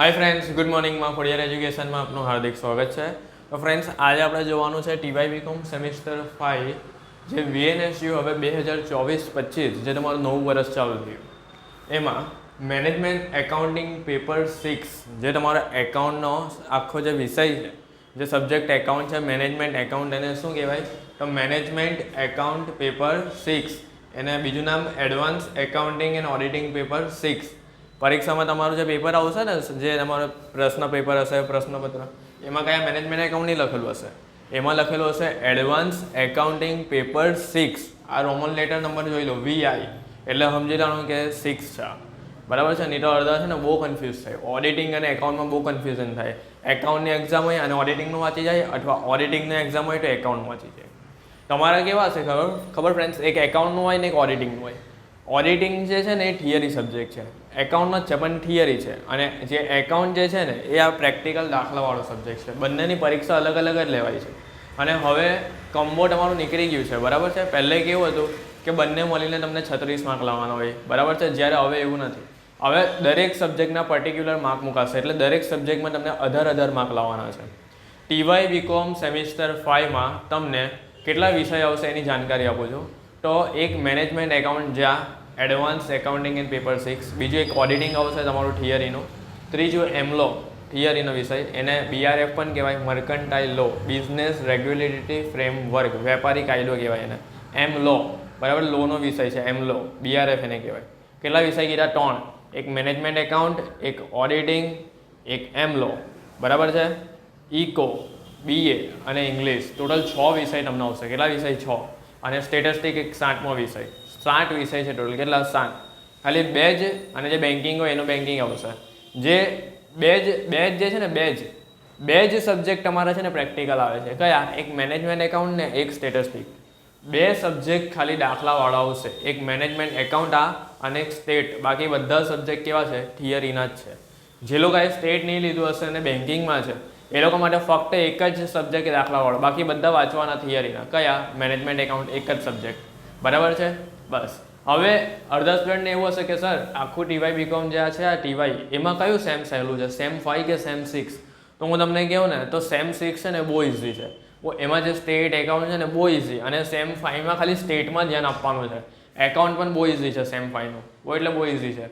Hi friends good મોર્નિંગમાં ફોડિયર એજ્યુકેશનમાં આપનું હાર્દિક સ્વાગત છે. તો ફ્રેન્ડ્સ આજે આપણે જોવાનું છે ટીવાય બીકોમ સેમિસ્ટર ફાઇવ જે વીએનએસયુ હવે બે હજાર ચોવીસ પચીસ, જે તમારું નવું વર્ષ ચાલુ થયું. એમાં મેનેજમેન્ટ એકાઉન્ટિંગ પેપર સિક્સ જે તમારો એકાઉન્ટનો આખો જે વિષય છે, જે સબ્જેક્ટ એકાઉન્ટ છે મેનેજમેન્ટ એકાઉન્ટ એને શું કહેવાય? તો મેનેજમેન્ટ એકાઉન્ટ પેપર સિક્સ એને બીજું નામ advance accounting and auditing paper six પરીક્ષામાં તમારું જે પેપર આવશે ને, જે તમારો પ્રશ્ન પેપર હશે, પ્રશ્નપત્ર, એમાં કયા મેનેજમેન્ટ એકાઉન્ટ લખેલું હશે? એમાં લખેલું હશે એડવાન્સ એકાઉન્ટિંગ પેપર સિક્સ આ રોમન લેટર નંબર જોઈ લો વીઆઈ એટલે સમજી લેવાનું કે સિક્સ છે બરાબર છે? નહીં તો અડધા છે ને, બહુ કન્ફ્યુઝ થાય. ઓડિટિંગ અને એકાઉન્ટમાં બહુ કન્ફ્યુઝન થાય. એકાઉન્ટની એક્ઝામ હોય અને ઓડિટિંગનું વાંચી જાય, અથવા ઓડિટિંગની એક્ઝામ હોય તો એકાઉન્ટ વાંચી જાય. તમારા કેવા છે ખબર? ખબર ફ્રેન્ડ્સ એક એકાઉન્ટનું હોય ને એક ઓડિટિંગનું હોય. ઓડિટિંગ જે છે ને, એ થિયરી સબ્જેક્ટ છે. એકાઉન્ટનો ચપન થિયરી છે અને જે એકાઉન્ટ જે છે ને, એ આ પ્રેક્ટિકલ દાખલાવાળો સબ્જેક્ટ છે. બંનેની પરીક્ષા અલગ અલગ જ લેવાય છે. અને હવે કમ્બો તમારું નીકળી ગયું છે, બરાબર છે? પહેલે કેવું હતું કે બંને મળીને તમને છત્રીસ માર્ક લાવવાનો હોય, બરાબર છે? જ્યારે હવે એવું નથી. હવે દરેક સબ્જેક્ટના પર્ટિક્યુલર માર્ક મુકાશે, એટલે દરેક સબ્જેક્ટમાં તમને અઢાર અઢાર માર્ક લાવવાના છે. ટીવાય બીકોમ સેમિસ્ટર ફાઇવમાં તમને કેટલા વિષય આવશે એની જાણકારી આપું છું. તો એક મેનેજમેન્ટ એકાઉન્ટ જ્યાં advance accounting in paper six. બીજું એક ઓડિટિંગ આવશે તમારું થિયરીનું. ત્રીજું એમલો થિયરીનો વિષય. એને બીઆરએફ પણ કહેવાય mercantile law business regulatory framework વેપારી કાયદો કહેવાય એને. એમ લો બરાબર? લોનો વિષય છે એમ લો બીઆરએફ એને કહેવાય. કેટલા વિષય કીધા? ત્રણ. એક મેનેજમેન્ટ એકાઉન્ટ એક ઓડિટિંગ એક એમ લો બરાબર છે? ઇકો બીએ અને ઇંગ્લિશ ટોટલ છ વિષય તમને આવશે. કેટલા વિષય? છ. અને સ્ટેટસ્ટિક એક સાતમો વિષય. સાત વિષય છે ટોટલ કેટલા સાત ખાલી બે જ અને જે બેન્કિંગ હોય એનું બેન્કિંગ આવશે. જે બે જ બે જ જે છે ને, બે જ. બે જ સબ્જેક્ટ તમારા છે ને પ્રેક્ટિકલ આવે છે. કયા? એક મેનેજમેન્ટ એકાઉન્ટ ને એક સ્ટેટસ્ટિક બે સબ્જેક્ટ ખાલી દાખલાવાળા આવશે. એક મેનેજમેન્ટ એકાઉન્ટ આ અને એક સ્ટેટ બાકી બધા સબ્જેક્ટ કેવા છે? થિયરીના જ છે. જે લોકોએ સ્ટેટ નહીં લીધું હશે અને બેન્કિંગમાં છે, એ લોકો માટે ફક્ત એક જ સબ્જેક્ટ દાખલાવાળો. બાકી બધા વાંચવાના થિયરીના કયા? મેનેજમેન્ટ એકાઉન્ટ એક જ સબ્જેક્ટ બરાબર છે? બસ. હવે અડધા સ્ટુડન્ટને એવું હશે કે, સર, આખું ટીવાય બીકોમ જે આ છે, આ ટીવાય એમાં કયું સેમ સહેલું છે? સેમ ફાઈવ કે સેમ સિક્સ તો હું તમને કહું ને, તો સેમ સિક્સ છે ને બહુ ઇઝી છે. એમાં જે સ્ટેટ એકાઉન્ટ છે ને બહુ ઇઝી અને સેમ ફાઈવમાં ખાલી સ્ટેટમાં ધ્યાન આપવાનું છે. એકાઉન્ટ પણ બહુ ઇઝી છે સેમ ફાઈવનું બહુ એટલે બહુ ઇઝી છે.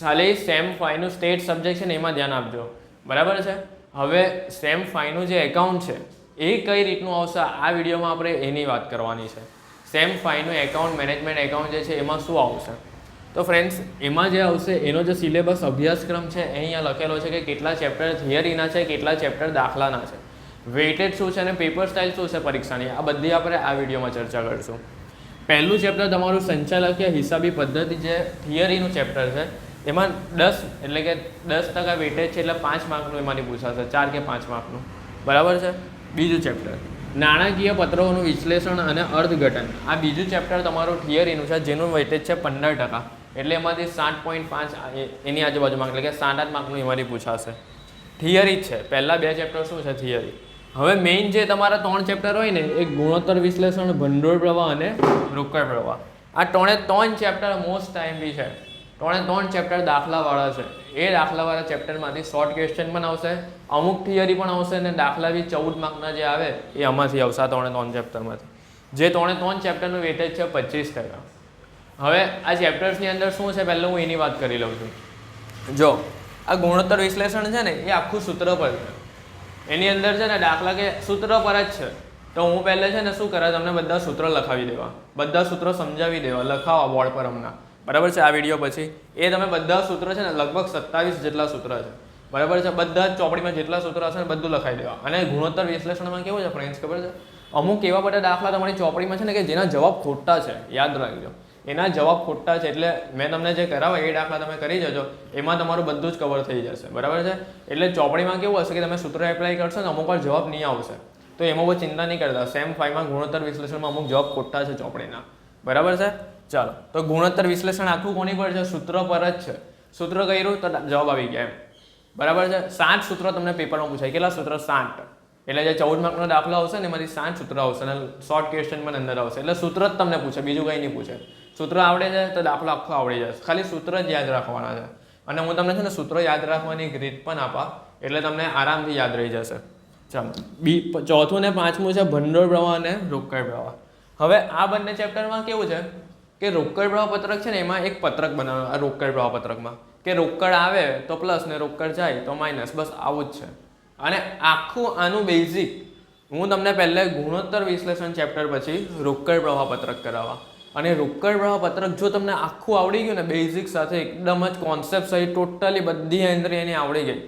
ખાલી સેમ ફાઈવનું સ્ટેટ સબ્જેક્ટ છે ને એમાં ધ્યાન આપજો. બરાબર છે? હવે સેમ ફાઈવનું જે એકાઉન્ટ છે, એ કઈ રીતનું આવશે? આ વિડીયોમાં આપણે એની વાત કરવાની છે. સેમ ફાઈવનું એકાઉન્ટ મેનેજમેન્ટ એકાઉન્ટ જે છે, એમાં શું આવશે? તો ફ્રેન્ડ્સ એમાં જે આવશે, એનો જે સિલેબસ અભ્યાસક્રમ છે, એ અહીંયા લખેલો છે કે કેટલા ચેપ્ટર થિયરીના છે, કેટલા ચેપ્ટર દાખલાના છે. વેટેડ શું છે અને પેપર સ્ટાઇલ શું છે પરીક્ષાની? આ બધી આપણે આ વિડીયોમાં ચર્ચા કરીશું. પહેલું ચેપ્ટર તમારું સંચાલકીય હિસાબી પદ્ધતિ જે થિયરીનું ચેપ્ટર છે, એમાં દસ એટલે કે દસ ટકા વેટેજ છે એટલે પાંચ માર્કનું એમાંથી પૂછાશે, ચાર કે પાંચ માર્કનું બરાબર છે? બીજું ચેપ્ટર નાણાકીય પત્રોનું વિશ્લેષણ અને અર્થઘટન. આ બીજું ચેપ્ટર તમારું થિયરીનું છે, જેનું વેટેજ છે પંદર ટકા. એટલે એમાંથી સાત પોઈન્ટ પાંચ એની આજુબાજુ માર્ક એટલે કે સાત આઠ માર્કનું એમાંથી પૂછાશે. થિયરી જ છે. પહેલાં બે ચેપ્ટર શું છે? થિયરી હવે મેઇન જે તમારા ત્રણ ચેપ્ટર હોય ને, એ ગુણોત્તર વિશ્લેષણ, ભંડોળ પ્રવાહ અને રોકડ પ્રવાહ. આ ત્રણે ત્રણ ચેપ્ટર મોસ્ટ ટાઈમ બી છે. ત્રણે ત્રણ ચેપ્ટર દાખલાવાળા છે. એ દાખલાવાળા ચેપ્ટરમાંથી શોર્ટ ક્વેશ્ચન પણ આવશે, અમુક થિયરી પણ આવશે અને દાખલા બી ચૌદ માર્કના જે આવે, એ આમાંથી આવશે આ ત્રણે ત્રણ ચેપ્ટરમાંથી જે ત્રણે ત્રણ ચેપ્ટરનું વેટેજ છે પચીસ ટકા. હવે આ ચેપ્ટર્સની અંદર શું છે પહેલાં હું એની વાત કરી લઉં છું. જો, આ ગુણોત્તર વિશ્લેષણ છે ને, એ આખું સૂત્ર પર છે. એની અંદર છે ને દાખલા કે સૂત્ર પર જ છે. તો હું પહેલે છે ને શું કરે, તમને બધા સૂત્ર લખાવી દેવા. બધા સૂત્રો સમજાવી દેવા, લખાવા બોર્ડ પર હમણાં. બરાબર છે આ વીડિયો પછી? એ તમે બધા સૂત્ર છે ને લગભગ સત્તાવીસ જેટલા સૂત્ર છે. બરાબર છે? બધા ચોપડીમાં જેટલા સૂત્ર હશે ને બધું લખાઈ દેવા. અને ગુણોત્તર વિશ્લેષણમાં કેવું છે ફ્રેન્ડ્સ ખબર છે? અમુક એવા બધા દાખલા તમારી ચોપડીમાં છે ને કે જેના જવાબ ખોટા છે. યાદ રાખજો. એના જવાબ ખોટા છે એટલે મેં તમને જે કરાવો એ દાખલા તમે કરી જજો. એમાં તમારું બધું જ કવર થઈ જશે. બરાબર છે? એટલે ચોપડીમાં કેવું હશે કે તમે સૂત્ર એપ્લાય કરશો ને અમુક વાર જવાબ નહીં આવશે. તો એમાં બહુ ચિંતા નહીં કરતા. સેમ ફાઈવમાં ગુણોત્તર વિશ્લેષણમાં અમુક જવાબ ખોટા છે ચોપડીના. બરાબર છે? ચાલો, તો ગુણોત્તર વિશ્લેષણ આખું કોની પર છે? સૂત્ર પર જ છે. સૂત્ર કર્યું તો જવાબ આવી ગયા એમ. બરાબર છે? સાત સૂત્રો તમને પેપરમાં પૂછાય. કેટલા સૂત્ર? સાત. એટલે જે ચૌદ માર્કનો દાખલો આવશે ને, એમાંથી સાત સૂત્ર આવશે અને શોર્ટ ક્વેશ્ચન પણ અંદર આવશે. એટલે સૂત્ર જ તમને પૂછે, બીજું કંઈ નહીં પૂછે. સૂત્ર આવડે છે તો દાખલો આખો આવડી જશે. ખાલી સૂત્ર જ યાદ રાખવાના છે. અને હું તમને છે ને સૂત્રો યાદ રાખવાની એક રીત પણ આપા, એટલે તમને આરામથી યાદ રહી જશે. ચાલો. બી ચોથું ને પાંચમું છે ભંડોળ પ્રવાહ અને રોકડ પ્રવાહ. હવે આ બંને ચેપ્ટરમાં કેવું છે? કે રોકડ પ્રવાહ પત્રક છે ને એમાં એક પત્રક બનાવ્યો આ રોકડ પ્રવાહ પત્રકમાં કે રોકડ આવે તો પ્લસ ને રોકડ જાય તો માઇનસ બસ આવું જ છે. અને આખું આનું બેઝિક હું તમને પહેલે ગુણોત્તર વિશ્લેષણ ચેપ્ટર પછી રોકડ પ્રવાહ પત્રક કરાવવા. અને રોકડ પ્રવાહ પત્રક જો તમને આખું આવડી ગયું ને બેઝિક સાથે એકદમ જ કોન્સેપ્ટ સહિત ટોટલી બધી એન્ટ્રી એની આવડી ગઈ.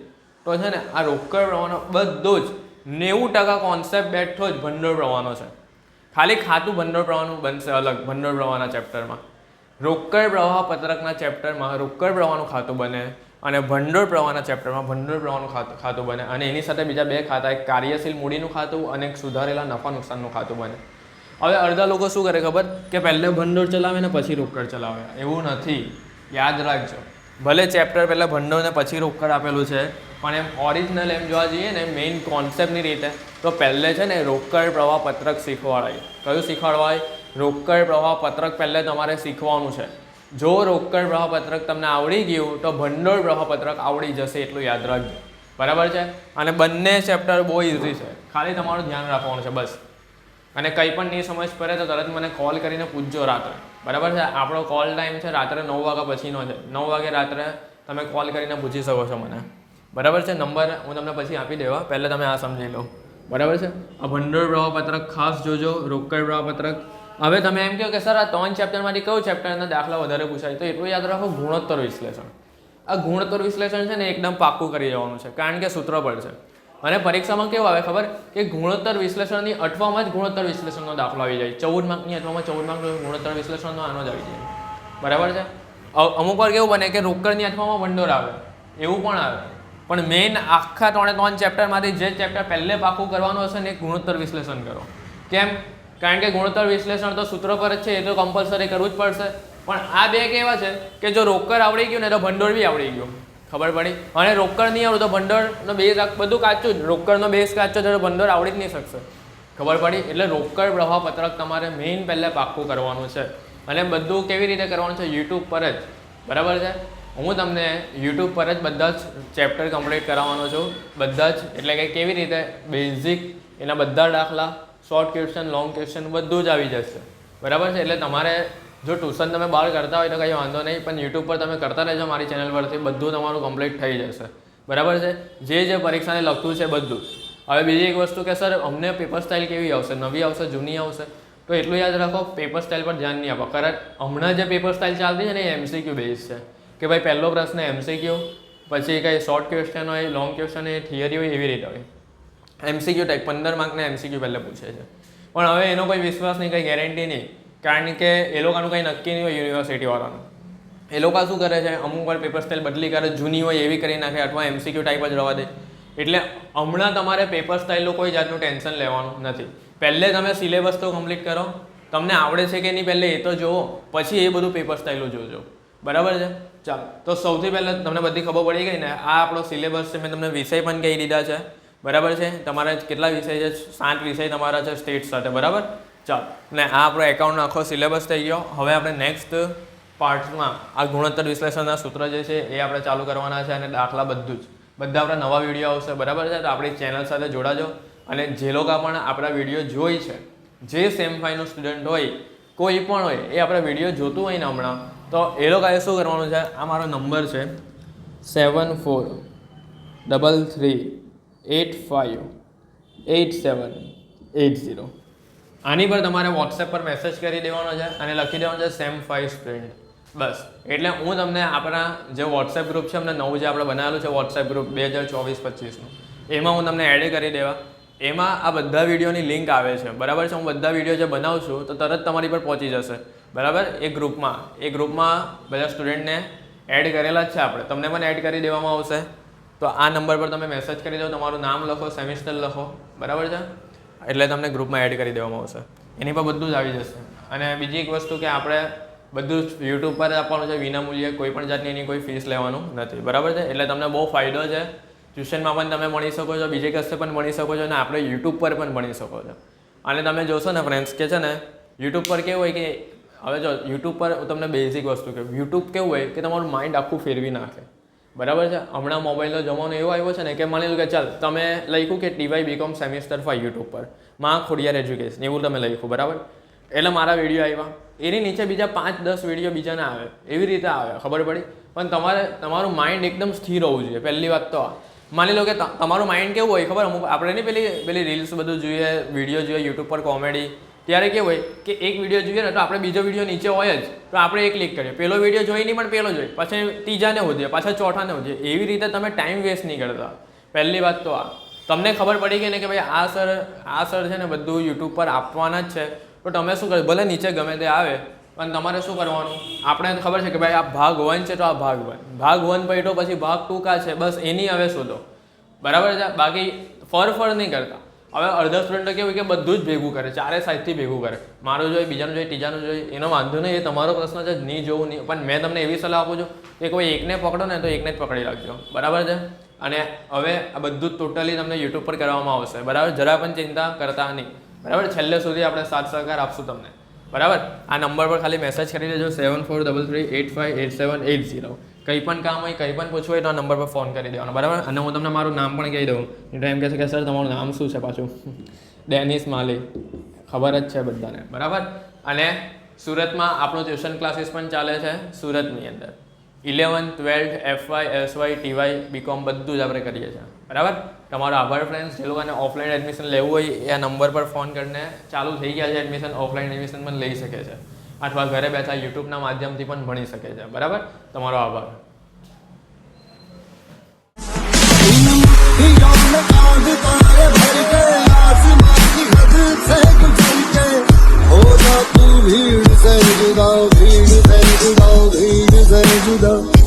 તો છે ને, આ રોકડ પ્રવાહનો બધો જ નેવું ટકા કોન્સેપ્ટ બેઠો જ ભંડોળ પ્રવાહનો છે. ખાલી ખાતું ભંડોળ પ્રવાહનું બનશે અલગ ભંડોળ પ્રવાહના ચેપ્ટરમાં. રોકડ પ્રવાહ પત્રકના ચેપ્ટરમાં રોકડ પ્રવાહનું ખાતું બને અને ભંડોળ પ્રવાહના ચેપ્ટરમાં ભંડોળ પ્રવાહનું ખાતું ખાતું બને. અને એની સાથે બીજા બે ખાતા, એક કાર્યશીલ મૂડીનું ખાતું અને એક સુધારેલા નફા નુકસાનનું ખાતું બને. હવે અડધા લોકો શું કરે ખબર? કે પહેલે ભંડોળ ચલાવે ને પછી રોકડ ચલાવે. એવું નથી. યાદ રાખજો. ભલે ચેપ્ટર પહેલાં ભંડોળ ને પછી રોકડ આપેલું છે પણ એમ ઓરિજિનલ એમ જોવા જઈએ ને મેઇન કોન્સેપ્ટની રીતે, તો પહેલે છે ને રોકડ પ્રવાહ પત્રક શીખવાડાય કયું શીખવાડવાય? રોકડ પ્રવાહ પત્રક પહેલે તમારે શીખવાનું છે. જો રોકડ પ્રવાહ પત્રક તમને આવડી ગયું, તો ભંડોળ પ્રવાહ પત્રક આવડી જશે એટલું યાદ રાખજો. બરાબર છે? અને બંને ચેપ્ટર બહુ ઇઝી છે. ખાલી તમારું ધ્યાન રાખવાનું છે, બસ. અને કંઈ પણ નહીં સમજ પડે તો તરત મને કોલ કરીને પૂછજો રાત્રે. બરાબર છે? આપણો કોલ ટાઈમ છે રાત્રે નવ વાગ્યા પછીનો છે. નવ વાગે રાત્રે તમે કોલ કરીને પૂછી શકો છો મને. બરાબર છે, નંબર હું તમને પછી આપી દેવા. પહેલાં તમે આ સમજી લો. બરાબર છે? આ ભંડોળ પ્રવાહપત્રક ખાસ જોજો રોકડ પ્રવાહપત્રક. હવે તમે એમ કહો કે, સર, આ ત્રણ ચેપ્ટરમાંથી કયું ચેપ્ટરના દાખલા વધારે પૂછાય? તો એટલું યાદ રાખો, ગુણોત્તર વિશ્લેષણ. આ ગુણોત્તર વિશ્લેષણ છે ને એકદમ પાક્કું કરી દેવાનું છે, કારણ કે સૂત્ર છે. અને પરીક્ષામાં કેવું આવે ખબર? કે ગુણોત્તર વિશ્લેષણની અઠવામાં જ ગુણોત્તર વિશ્લેષણનો દાખલો આવી જાય. ચૌદ માર્કની અઠવામાં ચૌદ માર્કનો ગુણોત્તર વિશ્લેષણનો આનો જ આવી જાય. બરાબર છે? અમુક વાર કેવું બને કે રોકડની અઠવામાં ભંડોળ આવે. એવું પણ આવે. પણ મેઇન આખા ત્રણે ત્રણ ચેપ્ટરમાંથી જે ચેપ્ટર પહેલે પાકું કરવાનું હશે ને એ ગુણોત્તર વિશ્લેષણ કરો. કેમ? કારણ કે ગુણોત્તર વિશ્લેષણ તો સૂત્ર પર જ છે, એ તો કમ્પલસરી કરવું જ પડશે. પણ આ બે કેવા છે કે જો રોકડ આવડી ગયું ને તો ભંડોળ બી આવડી ગયું. ખબર પડી? અને રોકડ નહીં આવડું તો ભંડોળનો બેઝ બધું કાચું જ. રોકડનો બેઝ કાચો તો ભંડોળ આવડી જ નહીં શકશે. ખબર પડી? એટલે રોકડ પ્રવાહ પત્રક તમારે મેઇન પહેલાં પાક્કું કરવાનું છે. અને બધું કેવી રીતે કરવાનું છે? યુટ્યુબ પર જ. બરાબર છે? હું તમને યુટ્યુબ પર જ બધા જ ચેપ્ટર કમ્પ્લીટ કરાવવાનો છું. બધા જ, એટલે કે કેવી રીતે બેઝિક એના બધા દાખલા શોર્ટ ક્વેશ્ચન લોંગ ક્વેશ્ચન બધું જ આવી જશે. બરાબર છે? એટલે તમારે જો ટ્યુશન તમે બહાર કરતા હોય તો કંઈ વાંધો નહીં, પણ યુટ્યુબ પર તમે કરતા રહેજો મારી ચેનલ પરથી બધું તમારું કમ્પ્લીટ થઈ જશે. બરાબર છે? જે જે પરીક્ષાને લગતું છે બધું. હવે બીજી એક વસ્તુ કે, સર, અમને પેપર સ્ટાઇલ કેવી આવશે? નવી આવશે, જૂની આવશે? તો એટલું યાદ રાખો પેપર સ્ટાઇલ પર ધ્યાન નહીં આપો. કારણ હમણાં જે પેપર સ્ટાઇલ ચાલતી છે ને એ એમસીક્યુ બેઝ છે. કે ભાઈ પહેલો પ્રશ્ન એમસીક્યુ પછી કંઈ શોર્ટ ક્વેશ્ચન હોય લોંગ ક્વેશ્ચન હોય થિયરી હોય, એવી રીતે હોય. એમસીક્યુ ટાઈપ પંદર માર્કના એમસીક્યુ પહેલાં પૂછે છે. પણ હવે એનો કોઈ વિશ્વાસ નહીં, કંઈ ગેરંટી નહીં. કારણ કે એ લોકોનું કંઈ નક્કી નહીં હોય યુનિવર્સિટીવાળાનું એ લોકો શું કરે છે? અમુક વાર પેપર સ્ટાઇલ બદલી કરે જૂની હોય એવી કરી નાખે અથવા એમસીક્યુ ટાઈપ જ રહેવા દે. એટલે હમણાં તમારે પેપર સ્ટાઇલનું કોઈ જાતનું ટેન્શન લેવાનું નથી. પહેલે તમે સિલેબસ તો કમ્પ્લીટ કરો. તમને આવડે છે કે નહીં પહેલે એ તો જુઓ. પછી એ બધું પેપર સ્ટાઇલો જોજો. બરાબર છે? ચાલો. તો સૌથી પહેલાં તમને બધી ખબર પડી ગઈ ને, આ આપણો સિલેબસ છે, મેં તમને વિષય પણ કહી દીધા છે. બરાબર છે? તમારે કેટલા વિષય છે? સાત વિષય તમારા છે સ્ટેટ સાથે, બરાબર? ચાલો. ને આ આપણો એકાઉન્ટનો આખો સિલેબસ થઈ ગયો. હવે આપણે નેક્સ્ટ પાર્ટમાં આ ગુણોત્તર વિશ્લેષણના સૂત્ર જે છે, એ આપણે ચાલુ કરવાના છે અને દાખલા બધું જ. બધા આપણા નવા વીડિયો આવશે, બરાબર છે? તો આપણી ચેનલ સાથે જોડાજો. અને જે લોકો પણ આપણા વીડિયો જોઈ છે, જે સેમ ફાઈવનું સ્ટુડન્ટ હોય, કોઈ પણ હોય, એ આપણા વીડિયો જોતું હોય ને હમણાં તો એ લોકોએ શું કરવાનું છે? આ મારો નંબર છે seven four double three eight five eight seven eight zero આની પર તમારે વોટ્સએપ પર મેસેજ કરી દેવાનો છે અને લખી દેવાનો છે સેમ ફાઈવ સ્પ્રિન્ટ બસ. એટલે હું તમને આપણા જે વોટ્સએપ ગ્રુપ છે, અમને નવું જે આપણે બનાવેલું છે વોટ્સએપ ગ્રુપ બે હજાર ચોવીસ પચીસનું એમાં હું તમને એડ કરી દેવા. એમાં આ બધા વિડીયોની લિંક આવે છે. બરાબર છે? હું બધા વીડિયો જે બનાવું છું, તો તરત તમારી પર પહોંચી જશે. બરાબર? એ ગ્રુપમાં. એ ગ્રુપમાં બધા સ્ટુડન્ટને એડ કરેલા જ છે આપણે. તમને પણ એડ કરી દેવામાં આવશે. તો આ નંબર પર તમે મેસેજ કરી દો, તમારું નામ લખો સેમિસ્ટર લખો. બરાબર છે? એટલે તમને ગ્રુપમાં એડ કરી દેવામાં આવશે. એની પર બધું જ આવી જશે. અને બીજી એક વસ્તુ કે આપણે બધું જ યુટ્યુબ પર આપવાનું છે, વિનામૂલ્યે કોઈ પણ જાતની એની કોઈ ફીસ લેવાનું નથી. બરાબર છે? એટલે તમને બહુ ફાયદો છે. ટ્યુશનમાં પણ તમે ભણી શકો છો, બીજે કશે પણ ભણી શકો છો અને આપણે યુટ્યુબ પર પણ ભણી શકો છો. અને તમે જોશો ને ફ્રેન્ડ્સ કે છે ને યુટ્યુબ પર કેવું હોય કે હવે જો યુટ્યુબ પર તમને બેઝિક વસ્તુ કહું. યુટ્યુબ કેવું હોય કે તમારું માઇન્ડ આખું ફેરવી નાખે. બરાબર છે? હમણાં મોબાઈલનો જમાનો એવો આવ્યો છે ને કે માની લો કે ચાલ, તમે લખ્યું કે TY BCom semester five YouTube પર. માં ખોડિયાર એજ્યુકેશન એવું તમે લખ્યું, બરાબર? એટલે મારા વીડિયો આવ્યા. એની નીચે બીજા પાંચ, દસ વીડિયો બીજાના આવે. એવી રીતે આવે, ખબર પડી? પણ તમારે, તમારું માઇન્ડ એકદમ સ્થિર હોવું જોઈએ. પહેલી વાત તો માની લો કે તમારું માઇન્ડ કેવું હોય, ખબર? અમુક, આપણે નહીં પેલી પેલી રીલ્સ બધું જોઈએ વીડિયો જોઈએ યુટ્યુબ પર કોમેડી ત્યારે કેવું હોય કે એક વીડિયો જોઈએ ને તો આપણે બીજો વીડિયો નીચે હોય જ. તો આપણે એ ક્લિક કરીએ. પેલો વીડિયો જોઈ નહીં, પણ પેલો જોઈએ પછી ત્રીજાને હોદીએ પાછા ચોથાને હોદીએ એવી રીતે તમે ટાઈમ વેસ્ટ નહીં કરતા. પહેલી વાત તો આ. તમને ખબર પડી ગઈ ને કે ભાઈ આ સર આ સર છે ને બધું યુટ્યુબ પર આપવાના જ છે. તો તમે શું કરો? ભલે નીચે ગમે તે આવે, પણ તમારે શું કરવાનું? આપણે ખબર છે કે ભાઈ આ ભાગ વન છે તો આ ભાગ વન ભાગ વન પૈટો પછી ભાગ ટૂંકા છે. બસ એની હવે શોધો. બરાબર છે? બાકી ફર ફર નહીં કરતા. હવે અડધા સ્ટુડન્ટો કેવું કે બધું જ ભેગું કરે, ચારે સાઈડથી ભેગું કરે. મારું જોઈએ બીજાનું જોઈએ ત્રીજાનું જોઈએ એનો વાંધો નહીં, એ તમારો પ્રશ્ન છે, નહીં જોવું નહીં. પણ મેં તમને એવી સલાહ આપું છું કે કોઈ એકને પકડો ને તો એકને જ પકડી રાખજો. બરાબર છે? અને હવે આ બધું ટોટલી તમને યુટ્યુબ પર કરવામાં આવશે. બરાબર? જરા પણ ચિંતા કરતા નહીં. બરાબર? છેલ્લે સુધી આપણે સાથ સહકાર આપશું તમને. બરાબર? આ નંબર પર ખાલી મેસેજ કરી દેજો seven four double three eight five eight seven eight zero કંઈ પણ કામ હોય કંઈ પણ પૂછવું હોય તો આ નંબર પર ફોન કરી દેવાનો. બરાબર? અને હું તમને મારું નામ પણ કહી દઉં. એમ કહે કે, સર, તમારું નામ શું છે પાછું? ડેનિસ માલી ખબર જ છે બધાને. બરાબર? અને સુરતમાં આપણું ટ્યુશન ક્લાસીસ પણ ચાલે છે, સુરતની અંદર. Eleven twelfth F Y S Y TY, B Com બધું જ આપણે કરીએ છીએ. બરાબર? તમારો આભાર ફ્રેન્ડ્સ જે લોકોને ઓફલાઈન એડમિશન લેવું હોય, એ નંબર પર ફોન કરીને ચાલુ થઈ ગયા છે એડમિશન ઓફલાઈન એડમિશન પણ લઈ શકે છે. અથવા ઘરે બેઠા યુટ્યુબના માધ્યમથી પણ ભણી શકે છે. બરાબર? તમારો આભાર. ભીડ ભીડ ભીડ